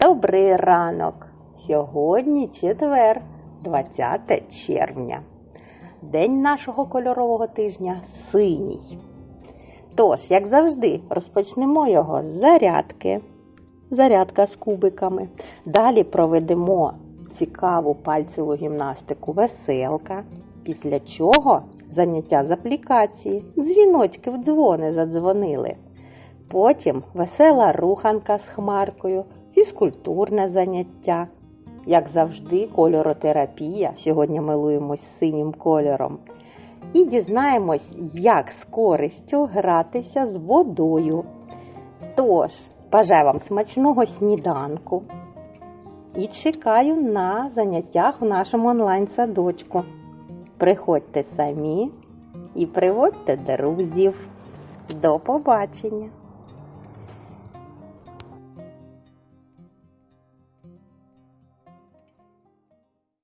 Добрий ранок! Сьогодні четвер, 20 червня. День нашого кольорового тижня синій. Тож, як завжди, розпочнемо його з зарядки. Зарядка з кубиками. Далі проведемо цікаву пальцеву гімнастику веселка. Після чого заняття з аплікації. Дзвіночки в дзвони задзвонили. Потім весела руханка з хмаркою, фізкультурне заняття. Як завжди, кольоротерапія. Сьогодні милуємось синім кольором. І дізнаємось, як з користю гратися з водою. Тож, бажаю вам смачного сніданку і чекаю на заняттях в нашому онлайн-садочку. Приходьте самі і приводьте друзів. До побачення!